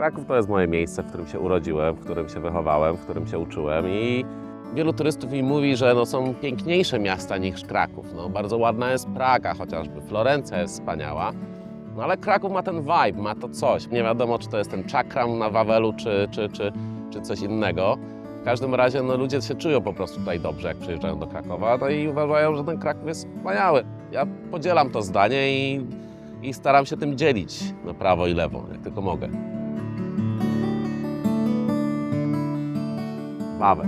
Kraków to jest moje miejsce, w którym się urodziłem, w którym się wychowałem, w którym się uczyłem i wielu turystów mi mówi, że no, są piękniejsze miasta niż Kraków. No, bardzo ładna jest Praga chociażby, Florencja jest wspaniała. No ale Kraków ma ten vibe, ma to coś. Nie wiadomo, czy to jest ten czakram na Wawelu, czy, czy, czy, czy coś innego. W każdym razie no, ludzie się czują po prostu tutaj dobrze, jak przyjeżdżają do Krakowa no i uważają, że ten Kraków jest wspaniały. Ja podzielam to zdanie i, i staram się tym dzielić na prawo i lewo, jak tylko mogę. Wawel.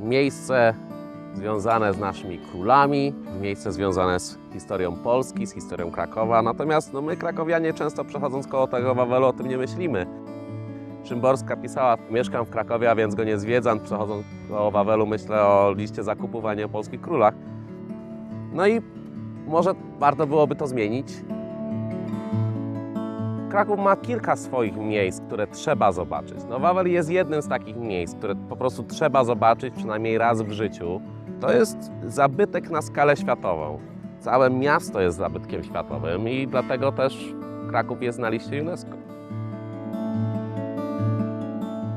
Miejsce związane z naszymi królami, miejsce związane z historią Polski, z historią Krakowa. Natomiast no, my, krakowianie, często przechodząc koło tego Wawelu, o tym nie myślimy. Szymborska pisała, mieszkam w Krakowie, a więc go nie zwiedzam. Przechodząc koło Wawelu, myślę o liście zakupów, a nie o polskich królach. No i może warto byłoby to zmienić. Kraków ma kilka swoich miejsc, które trzeba zobaczyć. No, Wawel jest jednym z takich miejsc, które po prostu trzeba zobaczyć przynajmniej raz w życiu. To jest zabytek na skalę światową. Całe miasto jest zabytkiem światowym i dlatego też Kraków jest na liście UNESCO.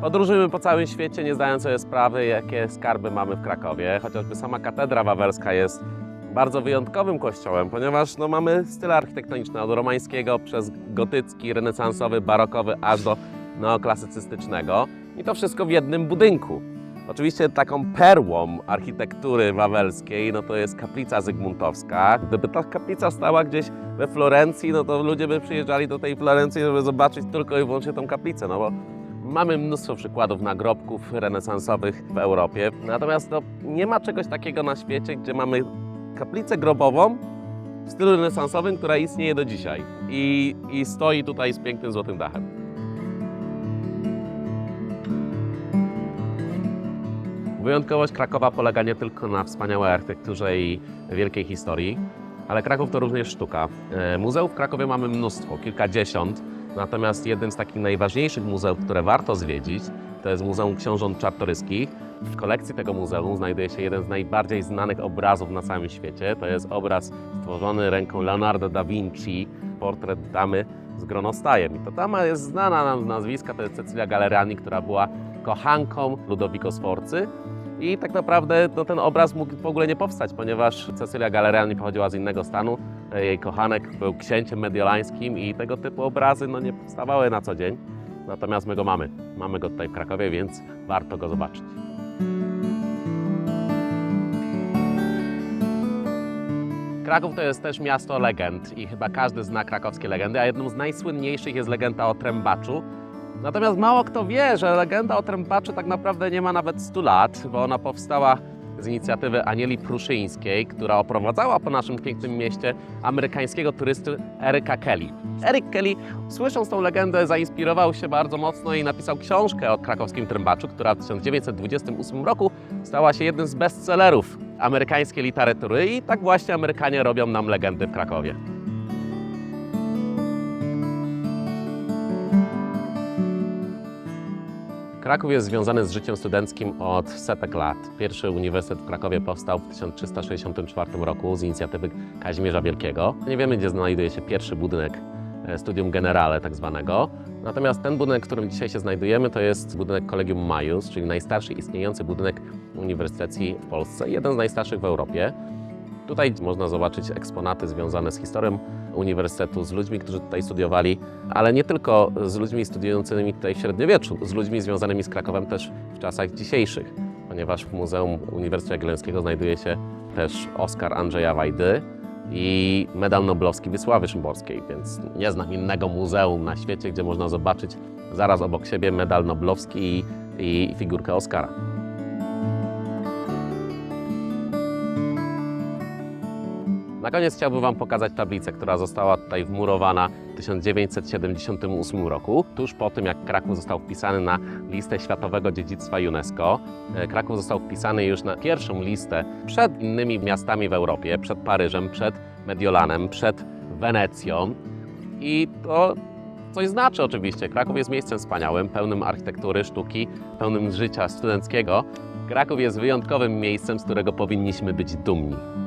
Podróżujemy po całym świecie, nie zdając sobie sprawy, jakie skarby mamy w Krakowie. Chociażby sama katedra wawelska jest bardzo wyjątkowym kościołem, ponieważ no, mamy style architektoniczne od romańskiego przez gotycki, renesansowy, barokowy, aż do neoklasycystycznego. I to wszystko w jednym budynku. Oczywiście taką perłą architektury wawelskiej no to jest kaplica zygmuntowska. Gdyby ta kaplica stała gdzieś we Florencji, no to ludzie by przyjeżdżali do tej Florencji, żeby zobaczyć tylko i wyłącznie tą kaplicę, no bo Mamy mnóstwo przykładów nagrobków renesansowych w Europie, natomiast no, nie ma czegoś takiego na świecie, gdzie mamy kaplicę grobową w stylu renesansowym, która istnieje do dzisiaj i, i stoi tutaj z pięknym złotym dachem. Wyjątkowość Krakowa polega nie tylko na wspaniałej architekturze i wielkiej historii, ale Kraków to również sztuka. E, Muzeów w Krakowie mamy mnóstwo, kilkadziesiąt, natomiast jednym z takich najważniejszych muzeów, które warto zwiedzić, to jest Muzeum Książąt Czartoryskich. W kolekcji tego muzeum znajduje się jeden z najbardziej znanych obrazów na całym świecie. To jest obraz stworzony ręką Leonardo da Vinci, portret damy z gronostajem. I to dama jest znana nam z nazwiska, to jest Cecilia Gallerani, która była kochanką Ludovico Sforcy. I tak naprawdę no, ten obraz mógł w ogóle nie powstać, ponieważ Cecilia Gallerani pochodziła z innego stanu. Jej kochanek był księciem mediolańskim i tego typu obrazy no, nie powstawały na co dzień. Natomiast my go mamy. Mamy go tutaj w Krakowie, więc warto go zobaczyć. Kraków to jest też miasto legend i chyba każdy zna krakowskie legendy, a jedną z najsłynniejszych jest legenda o Trębaczu. Natomiast mało kto wie, że legenda o Trębaczu tak naprawdę nie ma nawet 100 lat, bo ona powstała z inicjatywy Anieli Pruszyńskiej, która oprowadzała po naszym pięknym mieście amerykańskiego turysty Eryka Kelly. Eryk Kelly, słysząc tą legendę, zainspirował się bardzo mocno i napisał książkę o krakowskim trębaczu, która w 1928 roku stała się jednym z bestsellerów amerykańskiej literatury i tak właśnie Amerykanie robią nam legendy w Krakowie. Kraków jest związany z życiem studenckim od setek lat. Pierwszy uniwersytet w Krakowie powstał w 1364 roku z inicjatywy Kazimierza Wielkiego. Nie wiemy, gdzie znajduje się pierwszy budynek e, Studium Generale tak zwanego. Natomiast ten budynek, w którym dzisiaj się znajdujemy, to jest budynek Collegium Maius, czyli najstarszy istniejący budynek uniwersytecki w Polsce, jeden z najstarszych w Europie. Tutaj można zobaczyć eksponaty związane z historią uniwersytetu, z ludźmi, którzy tutaj studiowali, ale nie tylko z ludźmi studiującymi tutaj w średniowieczu, z ludźmi związanymi z Krakowem też w czasach dzisiejszych, ponieważ w Muzeum Uniwersytetu Jagiellońskiego znajduje się też Oskar Andrzeja Wajdy i medal noblowski Wysławy Szymborskiej, więc nie znam innego muzeum na świecie, gdzie można zobaczyć zaraz obok siebie medal noblowski i, i figurkę Oskara. Na koniec chciałbym Wam pokazać tablicę, która została tutaj wmurowana w 1978 roku, tuż po tym jak Kraków został wpisany na listę Światowego Dziedzictwa UNESCO. E, Kraków został wpisany już na pierwszą listę przed innymi miastami w Europie, przed Paryżem, przed Mediolanem, przed Wenecją. I to coś znaczy oczywiście. Kraków jest miejscem wspaniałym, pełnym architektury, sztuki, pełnym życia studenckiego. Kraków jest wyjątkowym miejscem, z którego powinniśmy być dumni.